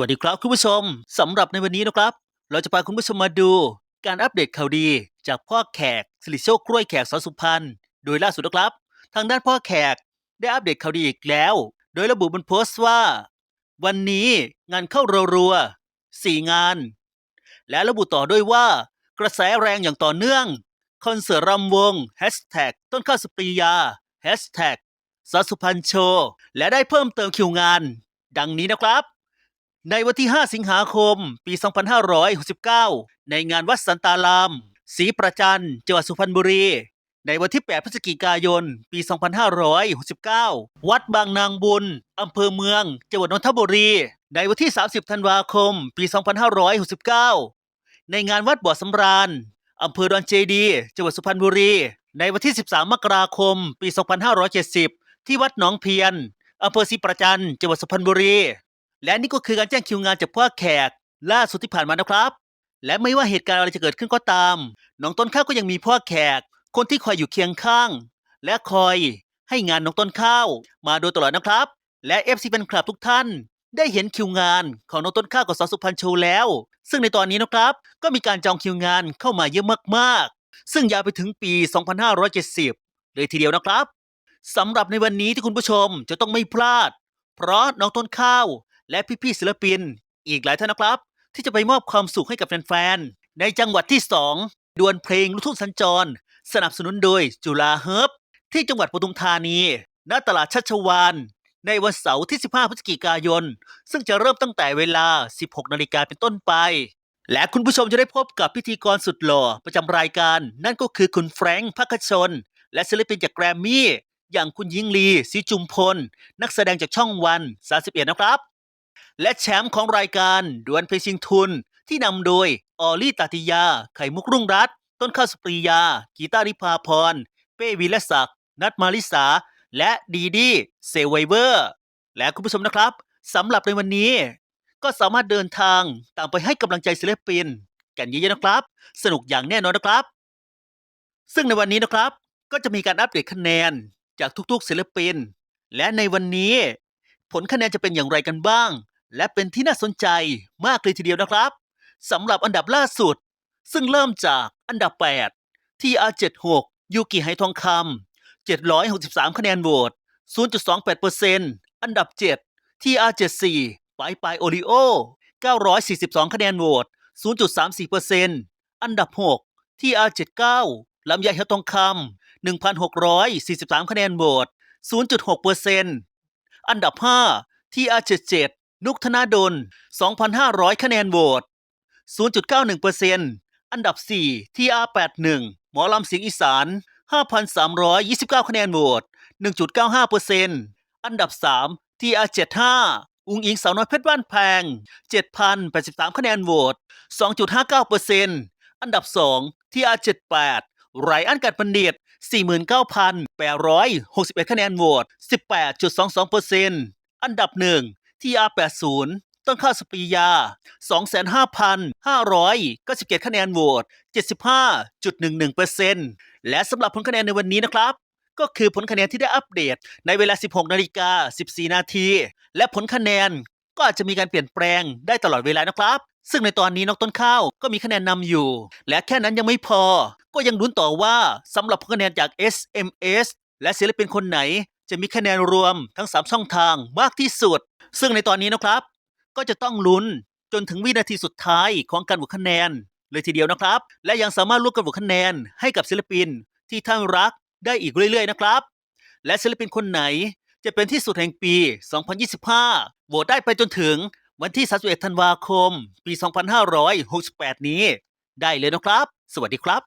วัสดีครับคุณผู้ชมสำหรับในวันนี้นะครับ เราจะพาคุณผู้ชมมาดู การอัปเดตข่าวดี จากพ่อแขกสิริโชคกล้วยแขกสอสุพรรณโดยล่าสุดนะครับ ทางด้านพ่อแขกได้อัปเดตข่าวดีอีกแล้ว โดยระบุบนโพสต์ว่า วันนี้งานเข้ารัวๆสี่งาน และระบุต่อด้วยว่า กระแสแรงอย่างต่อเนื่องคอนเสิร์ตรำวงแฮชแท็กต้นข้าวสปรียาแฮชแท็กสสุพรรณโชว์และได้เพิ่มเติมคิวงาน ดังนี้นะครับ ในวันที่ 5 สิงหาคม ปี 2569 ในงานวัดสันตารามศรีประจันจังหวัดสุพรรณบุรี ในวันที่ 8 พฤศจิกายน ปี 2569 วัดบางนางบุญ อำเภอเมือง จังหวัดนนทบุรี ในวันที่ 30 ธันวาคม ปี 2569 ในงานวัดบ่อสำราญ อำเภอดอนเจดี จังหวัดสุพรรณบุรี ในวันที่ 13 มกราคม ปี 2570 ที่วัดหนองเพียน อำเภอศรีประจันจังหวัดสุพรรณบุรี และนี่ก็คือการแจ้งคิวงานจากพ่อแขกล่าสุดที่ผ่านมานะครับ และไม่ว่าเหตุการณ์อะไรจะเกิดขึ้นก็ตามน้องต้นข้าวก็ยังมีพ่อแขก คนที่คอยอยู่เคียงข้าง และคอยให้งานน้องต้นข้าว มาโดยตลอดนะครับ และเอฟซีแฟนคลับทุกท่าน ได้เห็นคิวงานของน้องต้นข้าวกับสาวสุพรรณโชว์แล้ว ซึ่งในตอนนี้นะครับ ก็มีการจองคิวงานเข้ามาเยอะมากๆ ซึ่งยาวไปถึงปี 2570 เลยทีเดียวนะครับสำหรับในวันนี้ที่คุณผู้ชมจะต้องไม่พลาด เพราะน้องต้นข้าว และพี่ๆศิลปิน อีกหลายท่านนะครับ ที่จะไปมอบความสุขให้กับแฟนๆในจังหวัดที่ 2 ดวลเพลงลูกทุ่งสัญจร สนับสนุนโดยจุฬาเฮิร์บที่จังหวัดปทุมธานี ณตลาดชัชวานในวันเสาร์ที่ 15 พฤศจิกายน ซึ่งจะเริ่มตั้งแต่เวลา 16 นาฬิกาเป็นต้นไป และคุณผู้ชมจะได้พบกับพิธีกรสุดหล่อประจำรายการ นั่นก็คือคุณแฟรงค์พักชน และศิลปินจากแกรมมี่ อย่างคุณยิงลีศรีจุมพล นักแสดงจากช่องวัน 31 นะครับ และแชมป์ของรายการดวลเพชิงทุน ที่นำโดย ออลี่ตาติยา ไข่มุกรุ่งรัตต้นข้าวสุปรียา กีตาริพาพร เป้วีรศักดิ์นัทมาริสา และดีดีเซเวเวอร์ และคุณผู้ชมนะครับสำหรับในวันนี้ ก็สามารถเดินทางตามไปให้กำลังใจศิลปิน กันเยอะๆนะครับ สนุกอย่างแน่นอนนะครับ ซึ่งในวันนี้นะครับก็จะมีการอัปเดตคะแนนจากทุกๆ ศิลปิน และในวันนี้ ผลคะแนนจะเป็นอย่างไรกันบ้าง และเป็นที่น่าสนใจมากเลยทีเดียวนะครับสำหรับอันดับล่าสุด ซึ่งเริ่มจากอันดับ 8 ที่ R76 ยูกิไฮทองคำ763 คะแนนโหวต 0.28%อันดับ 7 ที่ R74 ปายปายโอริโอ942 คะแนนโหวต 0.34%อันดับ 6 ที่ R79 ลำไยไฮทองคำ1,643 คะแนนโหวต 0.6%อันดับ 5 ที่ R77 นุกธนาดล 2,500 คะแนนโหวต 0.91%อันดับ4ที่ R81 หมอลำเสียงอีสาน 5,329 คะแนนโหวต 1.95%อันดับ3ที่ R75 อุงอิงสาวน้อยเพชรบ้านแพง 7,083 คะแนนโหวต 2.59%อันดับ2ที่ R78 ไรอันกัดบัณฑิต 49,861 คะแนนโหวต 18.22%อันดับ 1 ที่ R80 ต้นข้าวสปรียา 25,597 คะแนนโหวต 75.11%และสำหรับผลคะแนนในวันนี้นะครับ ก็คือผลคะแนนที่ได้อัปเดตในเวลา 16นาฬิกา14 นาที และผลคะแนนก็อาจจะมีการเปลี่ยนแปลงได้ตลอดเวลานะครับ ซึ่งในตอนนี้น้องต้นข้าวก็มีคะแนนนำอยู่ และแค่นั้นยังไม่พอ ก็ยังลุ้นต่อว่าสำหรับผลคะแนนจาก SMS และศิลปินคนไหน จะมีคะแนนรวมทั้ง 3 ช่องทางมากที่สุด ซึ่งในตอนนี้นะครับ ก็จะต้องลุ้นจนถึงวินาทีสุดท้ายของการโหวตคะแนน เลยทีเดียวนะครับ และยังสามารถร่วมกันโหวตคะแนนให้กับศิลปินที่ท่านรักได้อีกเรื่อยๆนะครับ และศิลปินคนไหนจะเป็นที่สุดแห่งปี 2025 โหวตได้ไปจนถึงวันที่ 31 ธันวาคม ปี 2568 นี้ ได้เลยนะครับ สวัสดีครับ